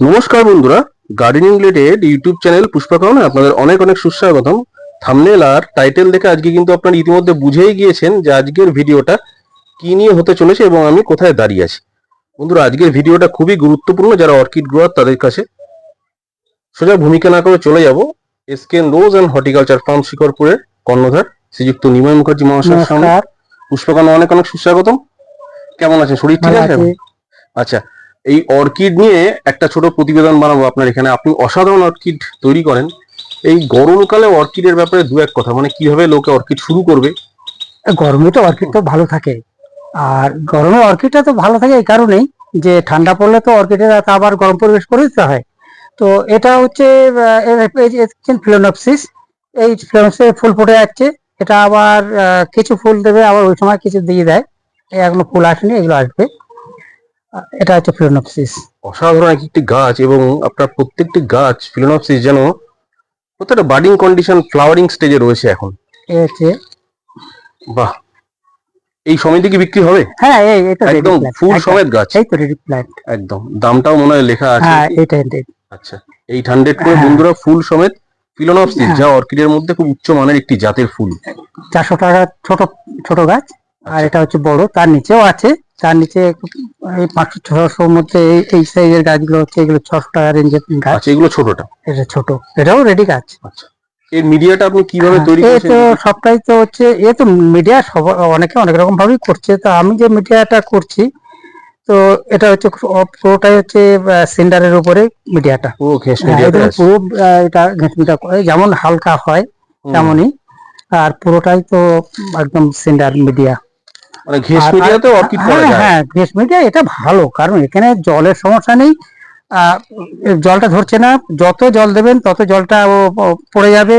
নমস্কার বন্ধুরা gardening related YouTube channel পুষ্পাকরণে আপনাদের অনেক অনেক সুস্বাগতম। থামনেল আর টাইটেল দেখে আজকে কিন্তু আপনারা ইতিমধ্যে বুঝেই গিয়েছেন যে আজকের ভিডিওটা কি নিয়ে হতে চলেছে এবং আমি কোথায় দাঁড়িয়ে আছি। বন্ধুরা আজকের ভিডিওটা খুবই গুরুত্বপূর্ণ যারা অর্কিড গ্রোয়ার তাদের কাছে। সোজা ভূমিকা না করে চলে যাব। Esken rose and horticulture farm শিকরপুরের কর্ণধার শ্রীযুক্ত নিময় মুখার্জি মহাশয়ের নমস্কার। অনেক অনেক সুস্বাগতম। কেমন আছেন? শরীর ঠিক আছি। আচ্ছা এই অর্কিড নিয়ে একটা ছোট প্রতিবেদন বানাবো আপনার এখানে। আপনি অসাধারণ অর্কিড তৈরি করেন। এই গরমকালে অর্কিডের ব্যাপারে দু এক কথা মানে কীভাবে লোকে অর্কিড শুরু করবে? গরমে তো অর্কিড তো ভালো থাকে। আর গরমে অর্কিডটা তো ভালো থাকে এই কারণেই যে ঠান্ডা পড়লে তো অর্কিডের আবার গরম পরিবেশ করে দিতে হয়। তো এটা হচ্ছে ফিলোনপসিস এই ফিলোনপসিস ফুল ফুটে যাচ্ছে। এটা আবার কিছু ফুল দেবে, আবার ওই সময় কিছু দিয়ে দেয়। এখনও ফুল আসেনি, এগুলো আসবে। এটা হচ্ছে ফিলোনপসিস। অসাধারণ এক একটি গাছ এবং আপনার প্রত্যেকটি গাছ ফিলোনপসিস যেন প্রত্যেকটা বার্ডিং কন্ডিশন ফ্লাওয়ারিং স্টেজে রয়েছে এখন। এই হচ্ছে বাহ। এই সময় কি বিক্রি হবে? হ্যাঁ এই এটা একদম ফুল সমেত গাছ। এই তো রেডি প্ল্যান্ট একদম। দামটাও মনে হয় লেখা আছে। হ্যাঁ ready। আচ্ছা এইট হান্ড্রেড করে হ্যাঁ। বন্ধুরা ফুল সমেত ফিলোনপসিস হ্যাঁ। যা অর্কিডের মধ্যে খুব উচ্চ মানের একটি জাতের ফুল। চারশো টাকা ছোট ছোট গাছ আর আচ্ছা। এটা হচ্ছে বড় তার নিচেও আছে। তার নিচে এই পাঁচশো ছশোর মধ্যে এই- এই সাইজের গাছগুলো হচ্ছে এগুলো ছশো টাকা রেঞ্জের গাছ। আচ্ছা এগুলো ছোটটা? এটা ছোট। এটাও রেডি গাছ। আচ্ছা। এর মিডিয়াটা আপনি কীভাবে তৈরি হ্যাঁ, করেছেন? তো সবটাই তো হচ্ছে এ তো মিডিয়া সব অনেকে অনেক রকম ভাবেই করছে। তো আমি যে মিডিয়াটা করছি তো এটা হচ্ছে পুরোটাই হচ্ছে সিন্ডারের উপরে মিডিয়াটা পুরো হ্যাঁ, এটা পুরো এটা ঘেঁটমিটা যেমন হালকা হয় তেমনই। আর পুরোটাই তো একদম সিন্ডার মিডিয়া মানে আর- মিডিয়াতে অর্কিড করা হ্যাঁ যায়। হ্যাঁ গ্যাস মিডিয়া এটা ভালো কারণ এখানে জলের সমস্যা নেই। জলটা ধরছে না যত জল দেবেন তত জলটা পড়ে যাবে।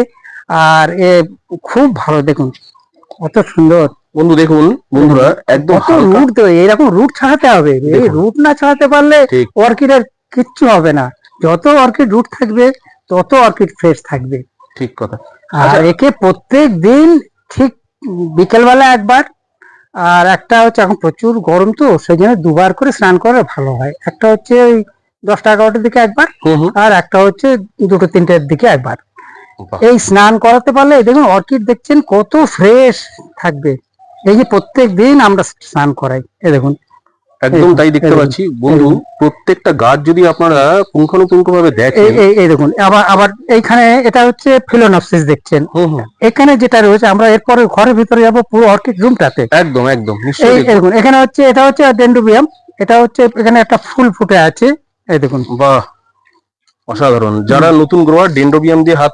আর এ খুব ভালো দেখুন কত সুন্দর। বন্ধু দেখুন বন্ধুরা একদম রুট দেবে এরকম রুট ছাড়াতে হবে। এই রুট না ছাড়াতে পারলে অর্কিডের কিচ্ছু হবে না। যত অর্কিড রুট থাকবে তত অর্কিড ফ্রেশ থাকবে। ঠিক কথা। আর আচ্ছা। একে প্রত্যেক দিন ঠিক বিকেলবেলা একবার আর একটা হচ্ছে এখন প্রচুর গরম তো সেই জন্য দুবার করে স্নান করা ভালো হয়। একটা হচ্ছে ওই দশটা এগারোটার দিকে একবার আর একটা হচ্ছে দুটো তিনটের দিকে একবার। এই স্নান করাতে পারলে দেখুন অর্কিড দেখছেন কত ফ্রেশ থাকবে। এই যে প্রত্যেক দিন আমরা স্নান করাই এই দেখুন। একদম তাই দেখতে পাচ্ছি। বন্ধু প্রত্যেকটা গাছ যদি আপনারা পুঙ্খানুপুঙ্খ ভাবে দেখেন এই দেখুন আবার আবার এইখানে এটা হচ্ছে ফিলোনপসিস দেখছেন। এখানে যেটা রয়েছে আমরা এরপরে ঘরের ভিতরে যাব পুরো অর্কিড রুমটাতে। একদম একদম এই দেখুন এখানে হচ্ছে এটা হচ্ছে ডেন্ডুবিয়াম। এটা হচ্ছে এখানে একটা ফুল ফুটে আছে। এই দেখুন। বাহ অসাধারণ। যারা নতুন গ্রোয়ার ডেন্ডোবিয়াম দিয়ে হাত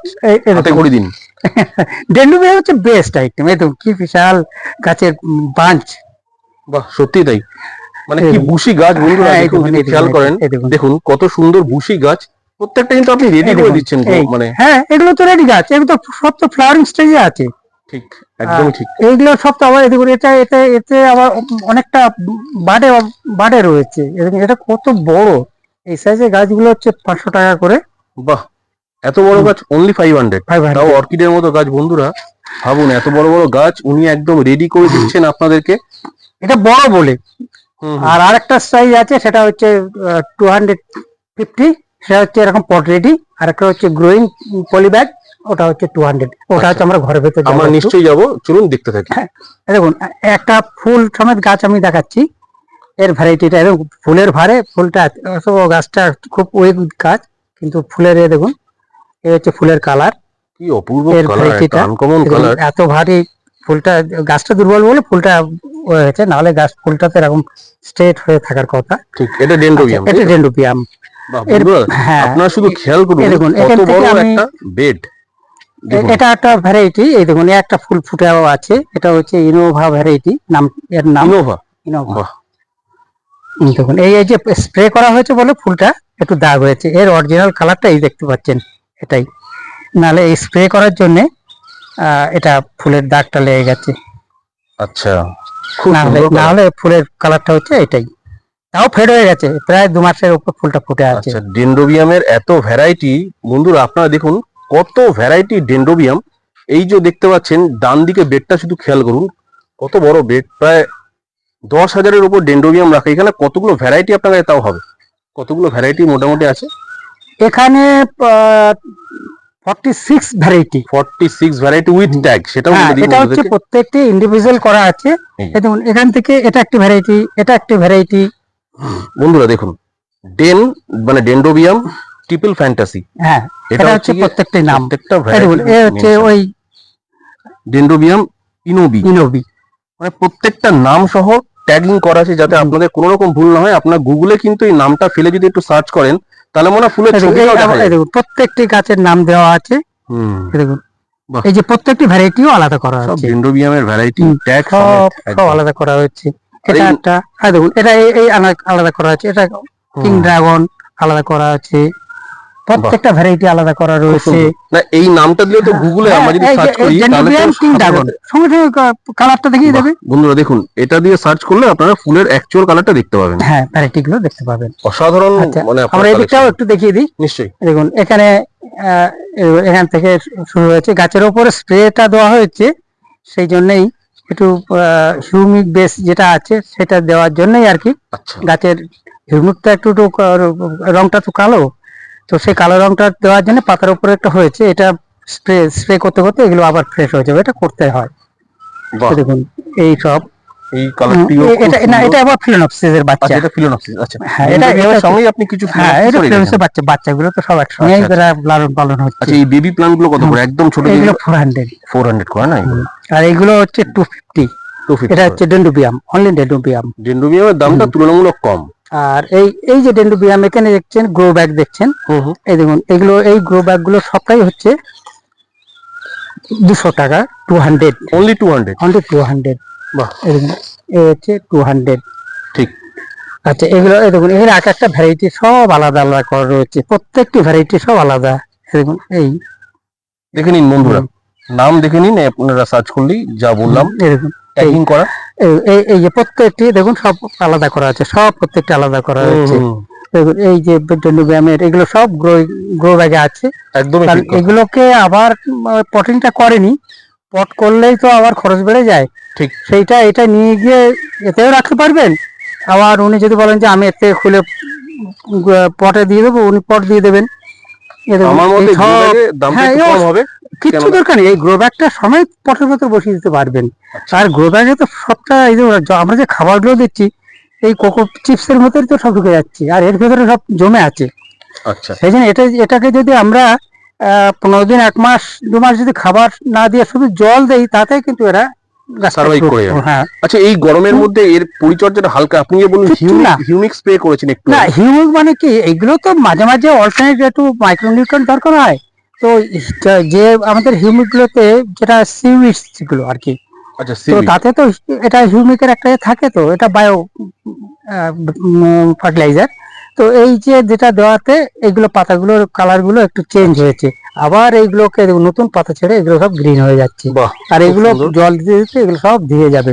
হাতে করে দিন। ডেন্ডুবিয়াম হচ্ছে বেস্ট আইটেম এই দেখুন কি বিশাল গাছের বাঞ্চ। বাহ সত্যি তাই। মানে কি। বুশি গাছ বন্ধুরা হ্যাঁ, দেখুন, যদি খেয়াল করেন দেখুন, কত সুন্দর বুশি গাছ। প্রত্যেকটা কিন্তু আপনি রেডি করে দিচ্ছেন। মানে হ্যাঁ এগুলো তো রেডি গাছ এগুলো তো সব তো ফ্লাওয়ারিং স্টেজে আছে। ঠিক একদমই ঠিক। এইগুলো সব তো আবার দেখুন এটা এতে এতে আবার অনেকটা বাডে বাডে রয়েছে। এটা কত বড়। এই সাইজের গাছগুলো হচ্ছে পাঁচশো টাকা করে। বাহ এত বড় গাছ অনলি ফাইভ হান্ড্রেড তাও অর্কিডের মতো গাছ বন্ধুরা। ভাবুন এত বড় বড় গাছ উনি একদম রেডি করে দিচ্ছেন আপনাদেরকে। এটা বড় বলে। আর আরেকটা সাইজ আছে সেটা হচ্ছে টু হান্ড্রেড ফিফটি সেটা হচ্ছে এরকম পট রেডি আর একটা হচ্ছে গ্রোয়িং পলি ব্যাগ ওটা হচ্ছে টু হান্ড্রেড ওটা হচ্ছে আমরা ঘরের ভেতর আমরা নিশ্চয়ই যাব চলুন দেখতে থাকি। হ্যাঁ দেখুন একটা ফুল সমেত গাছ আমি দেখাচ্ছি। এর ভ্যারাইটিটা এরকম ফুলের ভারে ফুলটা গাছটা খুব ওয়েট গাছ কিন্তু ফুলের এ দেখুন এ হচ্ছে ফুলের কালার কি অপূর্ব কালার আনকমন কালার এত ভারী ফুলটা গাছটা দুর্বল বলে ফুলটা হয়েছে নাহলে গাছ ফুলটাতে এরকম স্ট্রেট হয়ে থাকার কথা। ঠিক এটা ডেন্ডোবিয়াম এটা ডেন্ডুপিয়াম বাহ, এর- বন্ধুরা হ্যাঁ। আপনারা শুধু খেয়াল করুন দেখুন, এখান থেকে আমি- একটা বেড এটা একটা ভ্যারাইটি এই দেখুন একটা ফুল ফুটাও আছে এটা হচ্ছে ইনোভা ভ্যারাইটি নাম এর নাম ইনোভা ইনোভা দেখুন এই যে স্প্রে করা হয়েছে বলে ফুলটা একটু দাগ হয়েছে এর অরিজিনাল কালারটা এই দেখতে পাচ্ছেন এটাই। এই স্প্রে করার জন্য এটা ফুলের দাগটা লেগে গেছে। আচ্ছা। colour। নাহলে ফুলের কালারটা হচ্ছে এটাই। তাও ফেড হয়ে গেছে প্রায় দু মাসের উপর ফুলটা ফুটে আছে। আচ্ছা ডেন্ডোবিয়ামের এত ভ্যারাইটি বন্ধুরা আপনারা দেখুন কত ভ্যারাইটি ডেন্ডোবিয়াম এই যে দেখতে পাচ্ছেন ডান দিকে বেডটা শুধু খেয়াল করুন কত বড় বেড প্রায় দশ হাজারের উপর ডেন্ডোবিয়াম রাখা। এখানে কতগুলো ভ্যারাইটি আপনার কাছে তাও হবে? কতগুলো ভ্যারাইটি মোটামুটি আছে? এখানে ভ্যারাইটি ভ্যারাইটি উইথ ট্যাগ হ্যাঁ এটা হচ্ছে প্রত্যেকটি ইন্ডিভিজুয়াল করা আছে। দেখুন এখান থেকে এটা একটি ভ্যারাইটি এটা একটি ভ্যারাইটি বন্ধুরা দেখুন ডেন মানে ডেন্ডোবিয়াম ট্রিপল ফ্যান্টাসি। হ্যাঁ এটা হচ্ছে প্রত্যেকটি নাম। প্রত্যেকটা এ হচ্ছে ওই ডেন্ডোবিয়াম ইনোবি। ইনোবি। মানে প্রত্যেকটা নাম সহ ট্যাগিং করা আছে যাতে আপনাদের কোনো রকম ভুল না হয়। আপনার গুগলে কিন্তু এই নামটা ফেলে যদি একটু সার্চ করেন তাহলে মনে হয় ফুলের দেখুন, প্রত্যেকটি গাছের নাম দেওয়া আছে। হুম। দেখুন এই যে প্রত্যেকটি ভ্যারাইটিও আলাদা করা সব আছে ভ্যারাইটি ট্যাগ সব আলাদা করা হয়েছে এটা একটা হ্যাঁ দেখুন এটা এই আলাদা করা আছে এটা কিং ড্রাগন আলাদা করা আছে প্রত্যেকটা ভ্যারাইটি আলাদা করা রয়েছে। না এই নামটা দিলে তো গুগলে হ্যাঁ, আমরা যদি সার্চ করি তাহলে সঙ্গে সঙ্গে কালারটা দেখিয়ে দেবে। বন্ধুরা দেখুন এটা দিয়ে সার্চ করলে আপনারা ফুলের অ্যাকচুয়াল কালারটা দেখতে পাবেন। হ্যাঁ ভ্যারাইটি গুলো দেখতে পাবেন। অসাধারণ আচ্ছা, মানে আমরা এদিকটাও। একটু দেখিয়ে দিই। নিশ্চয়ই। দেখুন এখানে এখান থেকে শুরু হয়েছে। গাছের ওপরে স্প্রেটা দেওয়া হয়েছে সেই জন্যই একটু হিউমিক বেস যেটা আছে সেটা দেওয়ার জন্যই আর কি আচ্ছা। গাছের হিউমিকটা একটু একটু রংটা তো কালো। তো সেই কালো রংটা দেওয়ার জন্য পাতার উপরে একটা হয়েছে এটা স্প্রে স্প্রে করতে করতে এগুলো আবার ফ্রেশ হয়ে যাবে এটা করতে হয়। দেখুন এই সব। এই হুম, কালারটিও এটা না এটা আবার ফিলোনপসিসের বাচ্চা আচ্ছা এটা আচ্ছা। হ্যাঁ, এটা এটা- এর সঙ্গেই আপনি কিছু হ্যাঁ এটা ফিলোনপসিসের বাচ্চা বাচ্চাগুলো তো সব একসঙ্গে আচ্ছা, লালন পালন হচ্ছে। আচ্ছা এই বেবি প্লান্টগুলো কত করে একদম ছোট এগুলো না? আর এগুলো হচ্ছে এটা হচ্ছে ডেন্ডুবিয়াম অনলি ডেন্ডুবিয়াম ডেন্ডোবিয়ামের দামটা তুলনামূলক কম। আর এই এই যে ডেন্ডুবিয়াম এখানে দেখছেন গ্রো ব্যাগ দেখছেন? এই দেখুন এগুলো এই গ্রো ব্যাগগুলো সবটাই হচ্ছে দুশো টাকা two hundred only two hundred only two hundred বাহ। হচ্ছে টু হান্ড্রেড ঠিক। আচ্ছা এগুলো এই দেখুন এখানে এক একটা ভ্যারাইটি সব আলাদা আলাদা করা রয়েছে। প্রত্যেকটি ভ্যারাইটি সব আলাদা। দেখুন এই। দেখে নিন বন্ধুরা। নাম দেখে নিন আপনারা সার্চ করলেই যা বললাম এই দেখুন ট্যাগিং করা। এই- যে প্রত্যেকটি দেখুন সব আলাদা করা আছে সব প্রত্যেকটা আলাদা করা হয়েছে। দেখুন এই যে ডেন্ডুবিয়ামের এগুলো সব গ্রো গ্রো ব্যাগে আছে। কথা। এগুলোকে আবার পটিংটা করেনি পট করলেই তো আবার খরচ বেড়ে যায়। ঠিক। সেইটা এটা নিয়ে গিয়ে এতেও রাখতে পারবেন। আবার উনি যদি বলেন যে আমি এতে খুলে পটে দিয়ে দেবো উনি পট দিয়ে দেবেন। আমার মতে দামটা হ্যাঁ, একটু কম হবে। কেননা- দরকার নেই। এই গ্রো ব্যাগটা সময় পটের ভেতর বসিয়ে দিতে পারবেন। আচ্ছা। আর গ্রো ব্যাগে তো সবটা এই যে আমরা যে খাবারগুলো দিচ্ছি এই কোকো চিপসের ভেতরে তো সব ঢুকে যাচ্ছে। আর এর ভেতরে সব জমে আছে। আচ্ছা। সেই জন্য এটা এটাকে যদি আমরা পনেরো দিন এক মাস দু মাস যদি খাবার না দিয়ে শুধু জল দেই তাতে কিন্তু এরা একটু- করে। হ্যাঁ। আচ্ছা এই গরমের মধ্যে এর পরিচর্যাটা হালকা। আপনি যে বলুন। হিউমিক স্প্রে করেছেন একটু না হিউমিক মানে কি? এগুলো তো মাঝে মাঝে অল্টারনেট একটু মাইক্রোনিউট্রন দরকার হয়। তো যে আমাদের হিউমিক গুলোতে যেটা সিউইডসগুলো আর কি আচ্ছা তো তাতে তো এটা হিউমিকের একটা এ থাকে তো এটা বায়ো ফার্টিলাইজার তো এই যে যেটা দেওয়াতে এগুলো পাতাগুলোর কালারগুলো একটু চেঞ্জ হয়েছে। আবার এইগুলোকে নতুন পাতা ছেড়ে এগুলো সব গ্রিন হয়ে যাচ্ছে। আর এগুলো জল দিতে দিতে এগুলো সব ধীরে যাবে।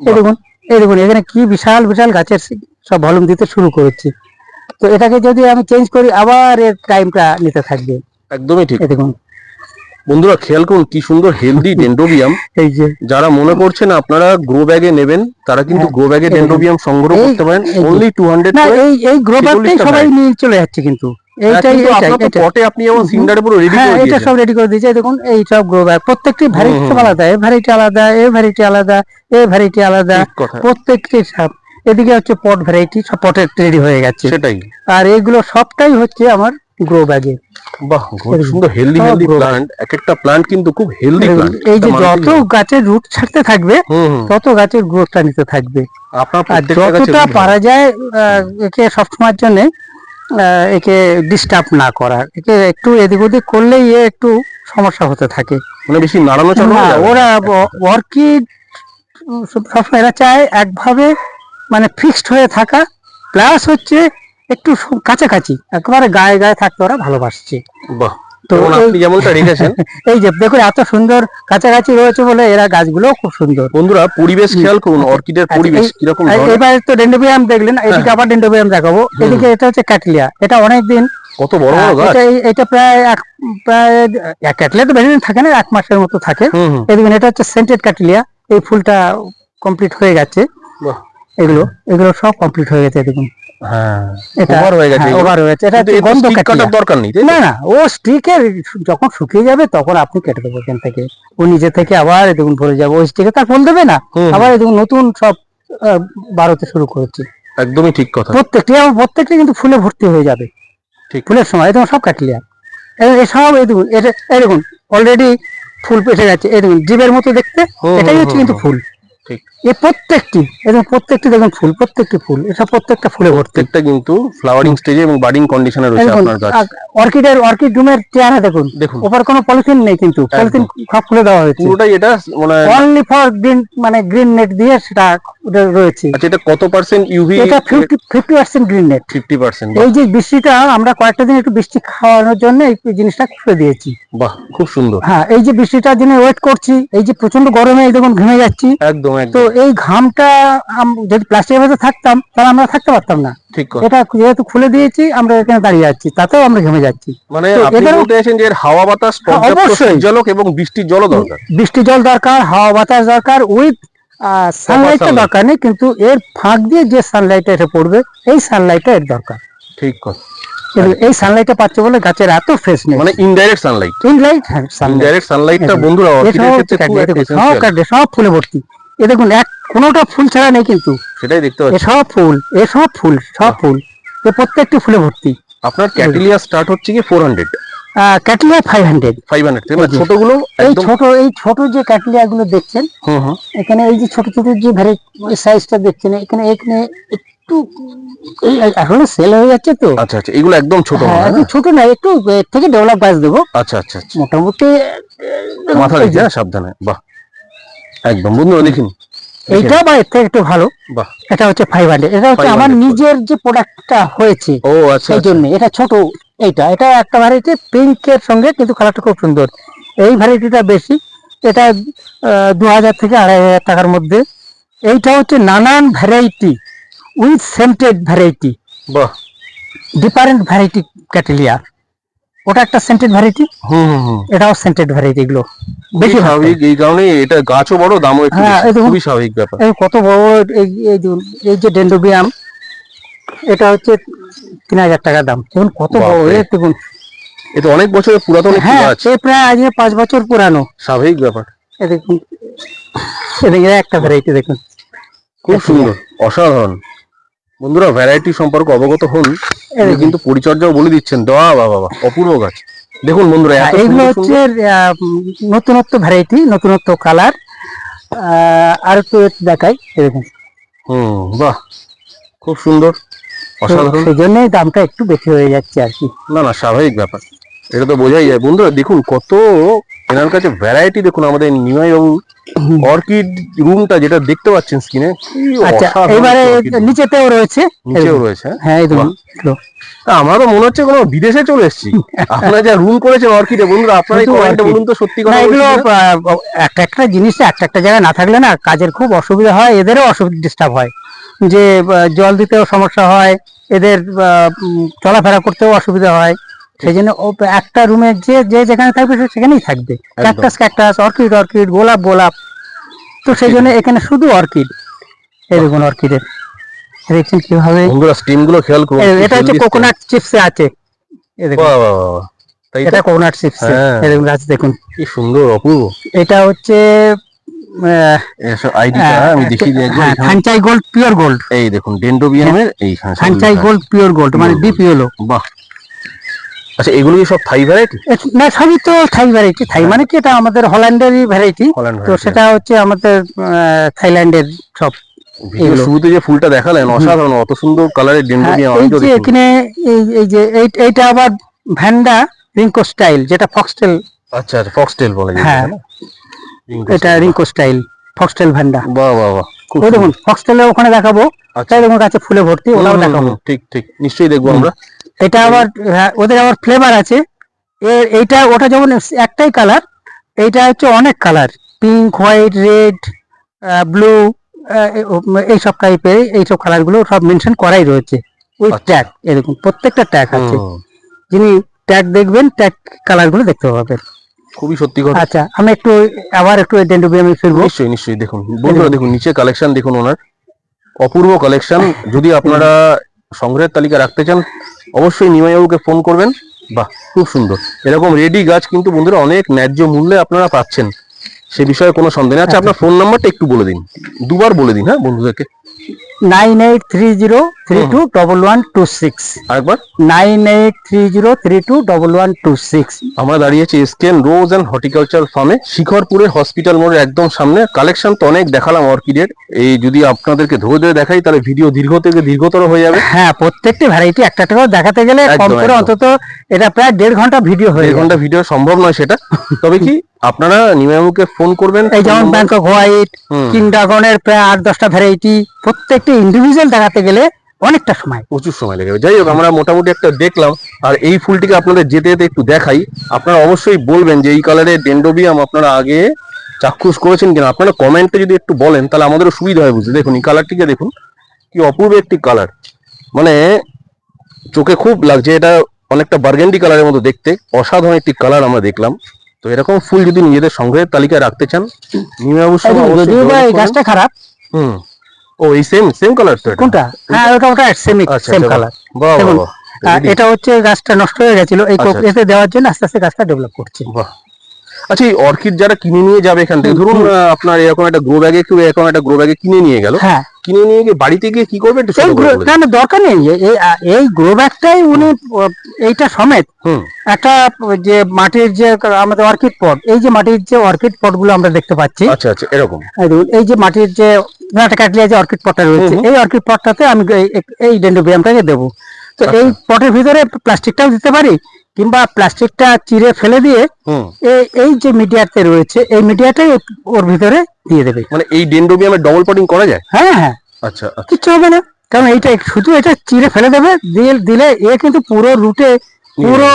এই দেখুন এই দেখুন এখানে কি বিশাল বিশাল গাছের সব ভলিউম দিতে শুরু করেছে। তো এটাকে যদি আমি চেঞ্জ করি আবার এর টাইমটা নিতে থাকবে। একদমই ঠিক। দেখুন। বন্ধুরা খেয়াল করুন কি সুন্দর হেলদি ডেন্ডোবিয়াম এই যে। যারা মনে করছেন আপনারা গ্রো ব্যাগে নেবেন তারা কিন্তু হ্যাঁ, গ্রো ব্যাগে এই ডেন্ডোবিয়াম সংগ্রহ করতে পারেন। অনলি টু হান্ড্রেড না এই এই গ্রো ব্যাগটাই সবাই নিয়ে চলে যাচ্ছে কিন্তু। এইটাই এইটাই আপনার পটে আপনি যেমন সিন্ডারে পুরো রেডি হ্যাঁ করে এটা সব রেডি করে দিয়েছে। এই দেখুন এই সব গ্রো ব্যাগ প্রত্যেকটি ভ্যারাইটি সব আলাদা। এ ভ্যারাইটি আলাদা এ ভ্যারাইটি আলাদা এ ভ্যারাইটি আলাদা। প্রত্যেকটি সব। এদিকে হচ্ছে পট ভ্যারাইটি সব পটে রেডি হয়ে গেছে। সেটাই। আর এইগুলো সবটাই হচ্ছে আমার গ্রো ব্যাগে বাহ খুব সুন্দর হেলদি হেলদি প্লান্ট এক একটা প্লান্ট কিন্তু খুব হেলদি প্লান্ট এই যে যত গাছের রুট ছাড়তে থাকবে। তত গাছের গ্রোথটা নিতে থাকবে। আপনার আর যতটা পারা যায় একে সবসময়ের জন্য একে ডিস্টার্ব না করা। একে একটু এদিক ওদিক করলেই এ একটু সমস্যা হতে থাকে। মানে বেশি নাড়ানো না। ওরা অর্কিড সবসময় এরা চায় একভাবে মানে ফিক্সড হয়ে থাকা। প্লাস হচ্ছে একটু কাছাকাছি। একেবারে গায়ে গায়ে থাকতে ওরা ভালোবাসছে। বাহ। তো এই- যেমনটা রেখেছেন। এই যে দেখুন এত সুন্দর কাছাকাছি রয়েছে বলে এরা গাছগুলো খুব সুন্দর। বন্ধুরা পরিবেশ খেয়াল করুন অর্কিডের আচ্ছা, পরিবেশ কীরকম এবার তো ডেন্ডোবিয়াম দেখলেন এদিকে আবার ডেন্ডোবিয়াম দেখাবো। এদিকে এটা হচ্ছে ক্যাটলিয়া। এটা অনেক দিন কত বড় বড় গাছ? এটা প্রায় এক প্রায় এক ক্যাটলিয়া তো বেশি দিন থাকে না এক মাসের মতো থাকে। এদিকে এটা হচ্ছে সেন্টেড ক্যাটলিয়া। এই ফুলটা কমপ্লিট হয়ে গেছে। এগুলো এগুলো সব কমপ্লিট হয়ে গেছে দেখুন। হ্যাঁ ওভার হয়ে গেছে ওভার এটা কিন্তু এর তো গন্ধ কাটার দরকার নেই না না ও স্টিকের যখন শুকিয়ে যাবে তখন আপনি কেটে দেবো এখান থেকে। ও নিজে থেকে আবার দেখুন ভরে যাবে। ওই স্টিকে তার ফুল দেবে না। হুম, হুম। আবার দেখুন নতুন সব বাড়তে শুরু করেছে। একদমই ঠিক কথা। প্রত্যেকটি আমার প্রত্যেকটি কিন্তু ফুলে ভর্তি হয়ে যাবে। ঠিক। ফুলের সময় সব কাটলিয়া এসব এই দেখুন এটা এই দেখুন অলরেডি ফুল পেটে গেছে। এই দেখুন জীবের মতো দেখতে। এটাই হচ্ছে কিন্তু ফুল। ঠিক। এই প্রত্যেকটি এবং প্রত্যেকটি দেখুন ফুল প্রত্যেকটি ফুল এসব প্রত্যেকটা ফুলে ভর্তি। প্রত্যেকটা কিন্তু ফ্লাওয়ারিং স্টেজে এবং বাডিং কন্ডিশনে রয়েছে আপনার গাছ অর্কিডের অর্কিড রুমের চেহারা দেখুন দেখুন। ওপর কোনো পলিথিন নেই কিন্তু পলিথিন সব খুলে দেওয়া হয়েছে। পুরোটাই এটা মানে অনলি ফর গ্রিন মানে গ্রিন নেট দিয়ে সেটা ওটা রয়েছে। আচ্ছা এটা কত পার্সেন্ট ইউভি এটা fifty fifty percent green net fifty percent এই যে বৃষ্টিটা আমরা কয়েকটা দিন একটু বৃষ্টি খাওয়ানোর জন্য এই জিনিসটা খুলে দিয়েছি। বাহ খুব সুন্দর। হ্যাঁ এই যে বৃষ্টিটার জন্য ওয়েট করছি এই যে প্রচণ্ড গরমে এই দেখুন ঘেমে যাচ্ছি। একদম একদম। এই ঘামটা যদি প্লাস্টিকের ভেতর থাকতাম তাহলে আমরা থাকতে পারতাম না। ঠিক এটা যেহেতু খুলে দিয়েছি আমরা এখানে দাঁড়িয়ে যাচ্ছি তাতেও আমরা ঘেমে যাচ্ছি। মানে আপনি বলতে চাইছেন যে হাওয়া বাতাস হ্যাঁ, অবশ্যই। জলক এবং বৃষ্টির জলও দরকার। বৃষ্টি জল দরকার হাওয়া বাতাস দরকার উইথ সানলাইটটা। দরকার নেই কিন্তু এর ফাঁক দিয়ে যে সানলাইটটা এসে পড়বে এই সানলাইটটা এর দরকার। ঠিক কথা। এই সানলাইটটা পাচ্ছে বলে গাছের এত ফ্রেশনেস মানে ইনডাইরেক্ট সানলাইট হ্যাঁ সানলাইট ইনডাইরেক্ট সানলাইটটা। বন্ধুরা অর্কিডের ক্ষেত্রে খুব একটা। সব ফুলে ভর্তি। এ দেখুন এক কোনোটা ফুল ছাড়া নেই কিন্তু। সেটাই দেখতে পাচ্ছি। এসব ফুল এসব ফুল সব ফুল। এ প্রত্যেকটি ফুলে ভর্তি। আপনার ক্যাটিলিয়া স্টার্ট হচ্ছে কি four hundred cattleya five hundred five hundred ছোটগুলো এই ছোট এই ছোট যে ক্যাটলিয়া গুলো দেখছেন হুম এখানে এই যে ছোট ছোট যে ভ্যারাইটি সাইজটা দেখছেন এখানে এখানে একটু এই আসলে সেল হয়ে যাচ্ছে তো। আচ্ছা আচ্ছা এগুলো একদম ছোট হ্যাঁ? ছোট না একটু থেকে ডেভেলপ গাছ দেবো। আচ্ছা আচ্ছা আচ্ছা। মোটামুটি মাথা সাবধানে। বাহ। একদম বন্ধুরা দেখিন এইটা বা থেকে একটু ভালো। বাহ। এটা হচ্ছে ফাইভ হান্ড্রেড এটা হচ্ছে আমার নিজের যে প্রোডাক্টটা হয়েছে ও আচ্ছা সেই আচ্ছা। জন্য। এটা ছোট এইটা। এটা একটা ভ্যারাইটি পিঙ্কের সঙ্গে কিন্তু কালারটা খুব সুন্দর। এই ভ্যারাইটিটা বেশি। এটা দু হাজার থেকে আড়াই হাজার টাকার মধ্যে। এইটা হচ্ছে নানান ভ্যারাইটি উইথ সেন্টেড ভ্যারাইটি বাহ। ডিফারেন্ট ভ্যারাইটি ক্যাটেলিয়া ওটা একটা সেন্টেড ভ্যারাইটি হুম হুম এটাও সেন্টেড ভ্যারাইটি এগুলো। বেশি স্বাভাবিক এই কারণে এটা গাছও বড় দামও একটু হ্যাঁ। খুবই স্বাভাবিক ব্যাপার। এই কত বড় এই যে ডেন্ডোবিয়াম এটা হচ্ছে তিন হাজার টাকা দাম। দেখুন কত বড়। দেখুন। এ তো অনেক বছরের পুরাতন একটি হ্যাঁ প্রায় আজ পাঁচ বছর পুরানো। স্বাভাবিক ব্যাপার। দেখুন একটা ভ্যারাইটি দেখুন। খুব সুন্দর অসাধারণ। বন্ধুরা ভ্যারাইটি সম্পর্কে অবগত হন কিন্তু পরিচর্যাও বলে দিচ্ছেন। দেওয়া বাবা বাবা অপূর্ব গাছ। দেখুন বন্ধুরা এত হ্যাঁ, এইগুলো হচ্ছে নতুনত্ব ভ্যারাইটি নতুনত্ব কালার আর একটু দেখাই এরকম হুম বাহ খুব সুন্দর অসাধারণ। সেই জন্যই দামটা একটু বেশি হয়ে যাচ্ছে আর কি। না না স্বাভাবিক ব্যাপার। এটা তো বোঝাই যায়। বন্ধুরা দেখুন কত এনার কাছে ভ্যারাইটি দেখুন আমাদের নিমাই বাবু অর্কিড রুমটা যেটা দেখতে পাচ্ছেন স্ক্রিনে আচ্ছা এবারে নিচেতেও রয়েছে। নিচেও রয়েছে হ্যাঁ? হ্যাঁ এই দেখুন আমারও মনে হচ্ছে কোনো বিদেশে চলে এসেছি। আপনারা যা রুম করেছেন অর্কিডে বন্ধুরা আপনারা বলুন তো সত্যি কথা এগুলো? আহ, একটা জিনিস একটা একটা জায়গায় না থাকলে না কাজের খুব অসুবিধা হয় এদেরও অসুবিধা ডিস্টার্ব হয়। যে জল দিতেও সমস্যা হয় এদের চলাফেরা করতেও অসুবিধা হয়। সেই জন্য ও একটা রুমে যে যে যেখানে থাকবে সে সেখানেই থাকবে। ক্যাকটাস ক্যাকটাস অর্কিড অর্কিড গোলাপ গোলাপ। তো সেই জন্য এখানে শুধু অর্কিড এই দেখুন অর্কিডের দেখছেন কীভাবে? বন্ধুরা স্টিমগুলো খেয়াল করুন এটা হচ্ছে কোকোনাট চিপসে আছে। এই দেখুন। এটা কোকোনাট চিপস। এই দেখুন গাছ দেখুন। কি সুন্দর অপূর্ব। এটা হচ্ছে আহ, এসব আমি দেখিয়ে দিই একবার গোল্ড পিওর গোল্ড এই দেখুন ডেন্ডোবিয়ামের ফানচাই লেখা গোল্ড পিওর গোল্ড মানে। ডিপিওলো আছে। বাহ। আচ্ছা এগুলো কি সব থাই ভ্যারাইটি না সবই তো থাই ভ্যারাইটি থাই মানে কি এটা আমাদের হল্যান্ডেরই ভ্যারাইটি তো সেটা হচ্ছে আমাদের থাইল্যান্ডের সব শুরুতে যে ফুলটা দেখালেন অসাধারণ অত সুন্দর কালারের হ্যাঁ, আমি তো এখানে এই এই যে এইটা আবার ভ্যান্ডা রিঙ্কো স্টাইল যেটা ফক্সটেল আচ্ছা আচ্ছা ফক্সটেল বলে হ্যাঁ। এটা রিঙ্কো স্টাইল ফক্সটেল ভ্যান্ডা বাহ বাহ বাহ ওই দেখুন। ফক্সটেলে ওখানে দেখাবো। আচ্ছা। তাই দেখুন গাছে ফুলে ভর্তি ওটাও দেখাবো। ঠিক ঠিক নিশ্চয়ই দেখব আমরা। এটা আবার হ্যাঁ, ওদের আবার ফ্লেভার আছে। এইটা ওটা যেমন একটাই কালার এইটা হচ্ছে অনেক colour pink white red blue এই সব টাইপের এই সব কালারগুলো সব মেনশন করাই রয়েছে। ওই আচ্ছা। ট্যাগ এরকম প্রত্যেকটা ট্যাগ আছে। যিনি ট্যাগ দেখবেন ট্যাগ কালারগুলো দেখতে পাবেন। খুবই সত্যি কথা। আচ্ছা আমি একটু আবার একটু ডেন্ডোবিয়ামে ফিরবো। নিশ্চয়ই নিশ্চয়ই দেখুন। বন্ধুরা দেখুন নিচে কালেকশন দেখুন ওনার। অপূর্ব কালেকশন যদি আপনারা সংগ্রহের তালিকা রাখতে চান, অবশ্যই নিমাইবাবুকে ফোন করবেন। বাহ, খুব সুন্দর। এরকম রেডি গাছ কিন্তু বন্ধুরা অনেক ন্যায্য মূল্যে আপনারা পাচ্ছেন। সে বিষয়ে কোনো সন্দেহ নেই। আচ্ছা আপনার ফোন নাম্বারটা একটু বলে দিন। দুবার বলে দিন হ্যাঁ বন্ধুদেরকে। Nine eight three zero three two double one two six. আরেকবার। Nine eight three zero three two double one two six. আমরা দাঁড়িয়েছি এসকেন রোজ অ্যান্ড হর্টিকালচার ফার্মে শিখরপুরের হসপিটাল মোড়ের একদম সামনে। কালেকশন তো অনেক দেখালাম অর্কিডের এই যদি আপনাদেরকে ধরে ধরে দেখাই তাহলে ভিডিও দীর্ঘ থেকে দীর্ঘতর হয়ে যাবে। হ্যাঁ প্রত্যেকটি ভ্যারাইটি একটা একটা করে দেখাতে গেলে কম করে অন্তত এটা প্রায় দেড় ঘণ্টা ভিডিও হয়ে ঘণ্টা ভিডিও সম্ভব নয় সেটা। তবে কি আপনারা নিমাইবাবুকে ফোন করবেন এই যেমন ব্যাংকক হোয়াইট হুম, কিং প্রায় আট দশটা ভ্যারাইটি প্রত্যেকটি ইন্ডিভিজুয়াল দেখাতে গেলে অনেকটা সময়। প্রচুর সময় লেগে যাই হোক আমরা মোটামুটি একটা দেখলাম। আর এই ফুলটিকে আপনাদের যেতে যেতে একটু দেখাই। আপনারা অবশ্যই বলবেন যে এই কালারের ডেন্ডোবিয়াম আপনারা আগে চাক্ষুষ করেছেন কিনা। আপনারা কমেন্টে যদি একটু বলেন তাহলে আমাদেরও সুবিধা হয় বুঝতে। দেখুন এই কালারটিকে দেখুন। কি অপূর্ব একটি কালার মানে চোখে খুব লাগছে। এটা অনেকটা বার্গেন্ডি কালারের মতো দেখতে। অসাধারণ একটি কালার আমরা দেখলাম। তো এরকম ফুল যদি নিজেদের সংগ্রহের তালিকায় রাখতে চান নিমে অবশ্যই যদিও বা এই গাছটা খারাপ। হুম। ও এই সেম সেম কালার তো এটা? কোনটা? হ্যাঁ ওটা ওটা সেম আচ্ছা সেম আচ্ছা, কালার বাহ বাহ? এটা হচ্ছে গাছটা নষ্ট হয়ে গেছিল। এই আচ্ছা, কোক- এতে দেওয়ার জন্য আস্তে আস্তে গাছটা ডেভেলপ করছে। বাহ আচ্ছা এই অর্কিড যারা কিনে নিয়ে যাবে এখান থেকে ধরুন আপনার এরকম একটা গ্রো ব্যাগে কেউ এরকম একটা গ্রো ব্যাগে কিনে নিয়ে গেল হ্যাঁ। কিনে নিয়ে গিয়ে বাড়িতে গিয়ে কি করবে একটু না, না, দরকার নেই এই- গ্রো ব্যাগটাই উনি এইটা সমেত একটা যে মাটির যে আমাদের অর্কিড পট এই যে মাটির যে অর্কিড পটগুলো আমরা দেখতে পাচ্ছি। আচ্ছা আচ্ছা এরকম। এই যে মাটির যে একটা কাটলিয়া যে অর্কিড পটটা রয়েছে। এই অর্কিড পটটাতে আমি এই ডেন্ডোবিয়ামটাকে দেবো। তো আচ্ছা। এই পটের ভিতরে প্লাস্টিকটাও দিতে পারি কিংবা প্লাস্টিকটা চিরে ফেলে দিয়ে এই এই যে মিডিয়াতে রয়েছে এই মিডিয়াটাই ওর- ভিতরে দিয়ে দেবে। মানে এই ডেন্ডোবিয়ামের ডবল পটিং করা যায়? হ্যাঁ হ্যাঁ। আচ্ছা আচ্ছা। কিচ্ছু হবে না। কারণ এইটা শুধু এটা চিরে ফেলে দেবে দিয়ে দিলে এ কিন্তু পুরো রুটে পুরো।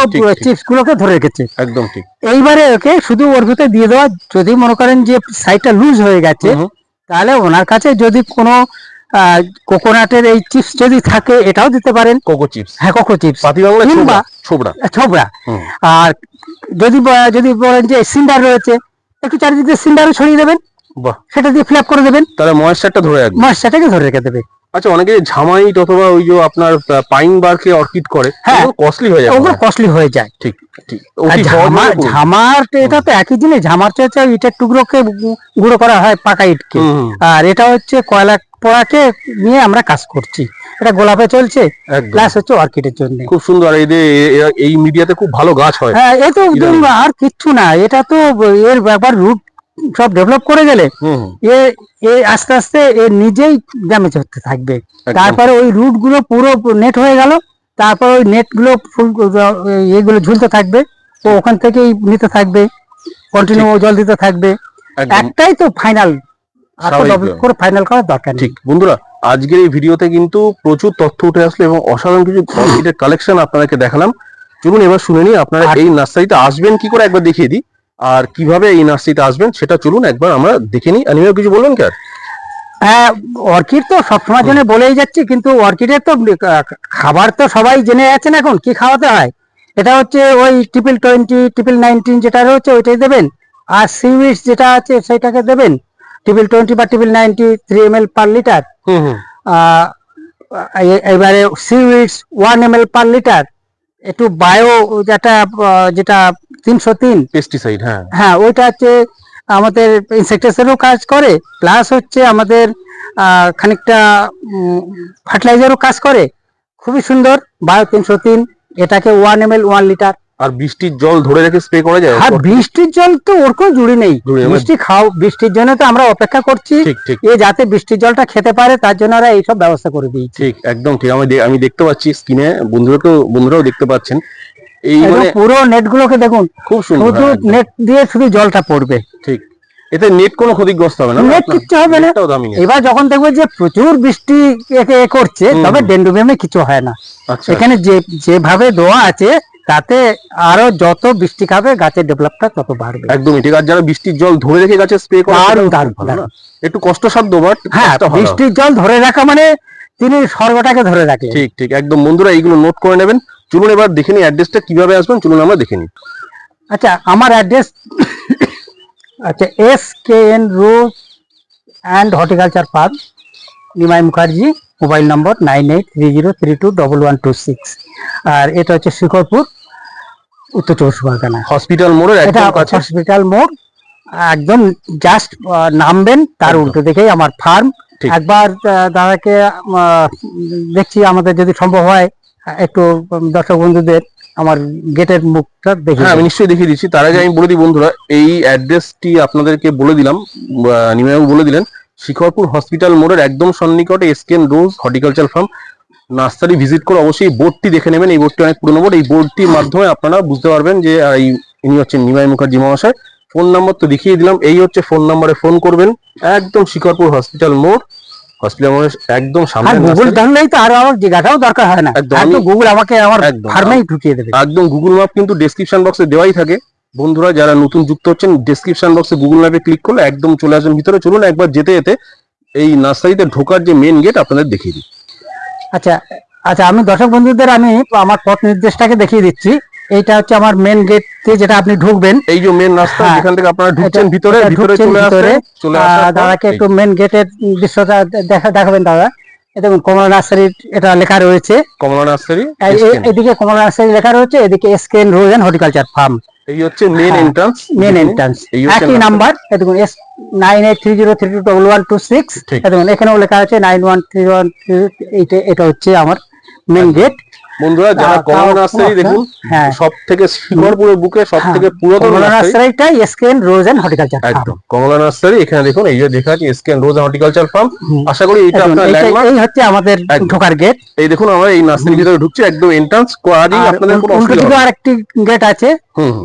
চিপস গুলোকে ধরে রেখেছে। একদম ঠিক। এইবারে ওকে শুধু ওর ভিতরে দিয়ে দেওয়া যদি মনে করেন যে সাইডটা লুজ হয়ে গেছে। তাহলে ওনার কাছে যদি কোনো কোকোনাটের এই চিপস যদি থাকে এটাও দিতে পারেন। কোকো চিপস হ্যাঁ কোকো চিপস কিংবা- ছোবড়া। ছোবড়া। আর যদি যদি বলেন যে সিন্ডার রয়েছে একটু চারিদিকে সিন্ডারও ছড়িয়ে দেবেন। বাহ। সেটা দিয়ে ফিল করে দেবেন। তাহলে ময়েশ্চারটা ধরে রাখবে ময়েশ্চারটাকে ধরে রেখে দেবে। আচ্ছা অনেকে ঝামাইট অথবা ওই যে আপনার পাইন বারকে অর্কিড করে হ্যাঁ। কস্টলি হয়ে যাবে ওগুলো কস্টলি হয়ে। যায়। ঠিক ঠিক। আর ঝামার এটা তো একই জিনিস ঝামার হচ্ছে ইটের টুকরোকে গুঁড়ো করা হয় পাকা ইটকে। আর এটা হচ্ছে কয়লা পোড়াকে নিয়ে আমরা কাজ করছি। এটা গোলাপে চলছে প্লাস হচ্ছে অর্কিডের জন্য। খুব সুন্দর। এই মিডিয়াতে খুব ভালো গাছ হয়। হ্যাঁ এ তো আর কিচ্ছু না এটা তো এর ব্যাপার রুট সব ডেভেলপ করে গেলে এ এ আস্তে আস্তে এ নিজেই ড্যামেজ হতে থাকবে। তারপরে ওই রুটগুলো পুরো নেট হয়ে গেল তারপর ওই নেটগুলো ফুল এগুলো ঝুলতে থাকবে ও ওখান থেকেই নিতে থাকবে কন্টিনিউ জল দিতে থাকবে। একটাই তো ফাইনাল আর তো। করে ফাইনাল করার দরকার ঠিক। বন্ধুরা আজকের এই ভিডিওতে কিন্তু প্রচুর তথ্য উঠে আসলো এবং অসাধারণ কিছু কালেকশন আপনাদেরকে দেখালাম। চলুন এবার শুনে নিই আপনারা এই নার্সারিতে আসবেন কি করে একবার দেখিয়ে দিই। আর কীভাবে এই নার্সারিতে আসবেন সেটা চলুন একবার আমরা দেখে নিই। আনিমেও কিছু বলবেন কি হ্যাঁ অর্কিড তো সবসময় জন্য বলেই যাচ্ছি কিন্তু অর্কিডের তো খাবার তো সবাই জেনে যাচ্ছেন এখন কি খাওয়াতে হয়? এটা হচ্ছে ওই ট্রিপল টোয়েন্টি ট্রিপল নাইনটিন যেটা রয়েছে ওইটাই দেবেন আর সিউইডস যেটা আছে সেটাকে দেবেন ট্রিপল টোয়েন্টি বা triple ninety three M L per litre হুম। হুম এবারে seaweeds one M L per litre একটু বায়ো যেটা যেটা তিনশো তিন। পেস্টিসাইড হ্যাঁ। হ্যাঁ ওইটা হচ্ছে আমাদের ইনসেক্টিসাইডও কাজ করে প্লাস হচ্ছে আমাদের খানিকটা ফার্টিলাইজারও কাজ করে। খুবই সুন্দর বায়ো তিনশো তিন এটাকে one M L one litre আর বৃষ্টির জল ধরে রেখে স্প্রে করা যায়? আর বৃষ্টির জল তো ওর কোনো জুড়ি নেই। বৃষ্টি খাও বৃষ্টির জন্য তো আমরা অপেক্ষা করছি। এ যাতে বৃষ্টির জলটা খেতে পারে তার জন্য ওরা এইসব ব্যবস্থা করে দিয়েছে। ঠিক একদম ঠিক। আমি আমি দেখতে পাচ্ছি স্ক্রিনে বন্ধুরাকেও বন্ধুরাও দেখতে পাচ্ছেন। এই মানে পুরো নেট গুলোকে দেখুন খুব সুন্দর শুধু হ্যাঁ, নেট দিয়ে শুধু জলটা পড়বে। ঠিক। এতে নেট কোনো ক্ষতিগ্রস্ত হবে না নেট কিচ্ছু হবে না। এবার যখন দেখব যে প্রচুর বৃষ্টি একে করছে তবে ডেন্ডুবিয়ামে কিছু হয় না। আচ্ছা। এখানে যে যেভাবে দেওয়া আছে তাতে আরও যত বৃষ্টি খাবে গাছের ডেভেলপটা তত বাড়বে। একদমই ঠিক। আর যারা বৃষ্টির জল ধরে রেখে গাছে স্প্রে করে। একটু কষ্টসাধ্য বাট হ্যাঁ বৃষ্টির জল ধরে রাখা মানে তিনি স্বর্গটাকে ধরে রাখলেন। ঠিক ঠিক। একদম বন্ধুরা এইগুলো নোট করে নেবেন। চলুন এবার দেখে নিই অ্যাড্রেসটা কীভাবে আসবেন চলুন আমরা দেখে নিই। আচ্ছা আমার অ্যাড্রেস আচ্ছা S K N rose and horticulture park Nimai Mukherjee mobile number nine eight three zero three two double one two six আর এটা হচ্ছে শিকরপুর উত্তর চব্বিশ পরগনা। হসপিটাল মোড়ের এটা হসপিটাল মোড় একদম জাস্ট নামবেন তার। উল্টো দিকেই আমার ফার্ম একবার দাদাকে দেখছি আমাদের যদি সম্ভব হয় একটু দর্শক বন্ধুদের আমার গেটের মুখটা দেখে হ্যাঁ আমি নিশ্চয়ই দেখিয়ে দিচ্ছি। তার আগে আমি বলে দিই বন্ধুরা এই অ্যাড্রেসটি আপনাদেরকে বলে দিলাম নিমাইবাবু বলে দিলেন শিখরপুর হসপিটাল মোড়ের একদম সন্নিকটে SKN rose horticulture farm. Nursery visit করে অবশ্যই বোর্ডটি দেখে নেবেন এই বোর্ডটি অনেক পুরনো বোর্ড। এই বোর্ডটির মাধ্যমে আপনারা বুঝতে পারবেন যে এই ইনি হচ্ছেন নিমাই মুখার্জি মহাশয়। ফোন নাম্বার তো দেখিয়ে দিলাম এই হচ্ছে ফোন নাম্বারে ফোন করবেন। একদম শিখরপুর হসপিটাল মোড়। হসপিটাল একদম আর গুগল। তো আর আমার জিজ্ঞাসাও দরকার হয় না। একদম, গুগল আমাকে আমার। ফার্মেই ঢুকিয়ে দেবে। একদম গুগল ম্যাপ কিন্তু ডেসক্রিপশন বক্সে দেওয়াই থাকে। বন্ধুরা যারা নতুন যুক্ত হচ্ছেন ডেসক্রিপশন বক্সে গুগল ম্যাপে ক্লিক করলে একদম চলে আসবেন। ভিতরে চলুন একবার যেতে যেতে এই নার্সারিতে ঢোকার যে মেন গেট আপনাদের দেখিয়ে দিই। আচ্ছা আচ্ছা আমি দর্শক বন্ধুদের আমি আমার পথ নির্দেশটাকে দেখিয়ে দিচ্ছি। এইটা হচ্ছে আমার মেন গেট দিয়ে যেটা আপনি ঢুকবেন। এই যে মেন রাস্তা হ্যাঁ, যেখান থেকে আপনারা ঢুকছেন ভিতরে ভিতরে চলে ভিতরে। চলে আহ, দাদাকে একটু মেন গেটের দৃশ্যটা দেখা দেখাবেন দাদা। দেখুন কমলা নার্সারির এটা লেখা রয়েছে। কমলা নার্সারি এদিকে কমলা নার্সারি লেখা রয়েছে এদিকে SKN rose and horticulture farm এই হচ্ছে মেন হ্যাঁ, এন্ট্রান্স মেন এন্ট্রান্স এই একই নাম্বার দেখুন S nine eight three zero three two double one two six দেখুন এখানেও লেখা আছে নাইন ওয়ান থ্রি ওয়ান এটা হচ্ছে আমার মেন গেট বন্ধুরা যারা আহ, কমলা নার্সারি দেখুন হ্যাঁ। সব থেকে শিকরপুরের বুকে সব হ্যাঁ, থেকে পুরাতন নার্সারিটা এসকেন রোজ এন্ড হর্টিকালচার একদম কমলা নার্সারি এখানে দেখুন এই যে দেখা যাচ্ছে এসকেন রোজ হর্টিকালচার ফার্ম আশা করি এটা আপনার ল্যান্ডমার্ক এই হচ্ছে আমাদের ঢোকার গেট এই দেখুন আমরা এই নার্সারির ভিতরে ঢুকছি একদম এন্ট্রান্স আর আপনাদের কোনো উল্টো অসুবিধা হবে। আরেকটি গেট আছে। হুম।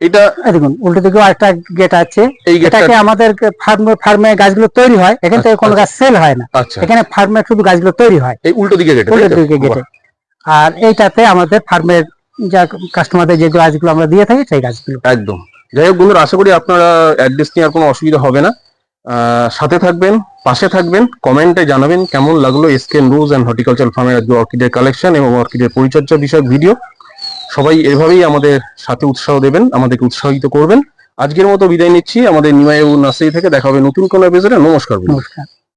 এটা দেখুন উল্টো দিকেও আরেকটা গেট আছে। এটাকে আমাদের ফার্মে ফার্মে গাছগুলো তৈরি হয়। এখান থেকে কোনো গাছ সেল হয় না। আচ্ছা। এখানে ফার্মে শুধু গাছগুলো তৈরি হয়। এই উল্টো দিকে গেটে উল্টো দিকে গেটে আর এইটাতে আমাদের ফার্মের যা কাস্টমারদের যে গাছগুলো আমরা দিয়ে থাকি সেই গাছগুলো। একদম। যাই হোক বন্ধুরা আশা করি আপনারা অ্যাড্রেস নিয়ে আর কোনো অসুবিধা হবে না। সাথে থাকবেন পাশে থাকবেন কমেন্টে জানাবেন কেমন লাগল এসকেন রোজ অ্যান্ড হর্টিকালচার ফার্মের আজকে অর্কিডের কালেকশন এবং অর্কিডের পরিচর্যা বিষয়ক ভিডিও সবাই এভাবেই আমাদের সাথে উৎসাহ দেবেন আমাদেরকে উৎসাহিত করবেন। আজকের মতো বিদায় নিচ্ছি। আমাদের নিমাই নার্সারি থেকে দেখা হবে নতুন কোনো এপিসোডে নমস্কার নমস্কার।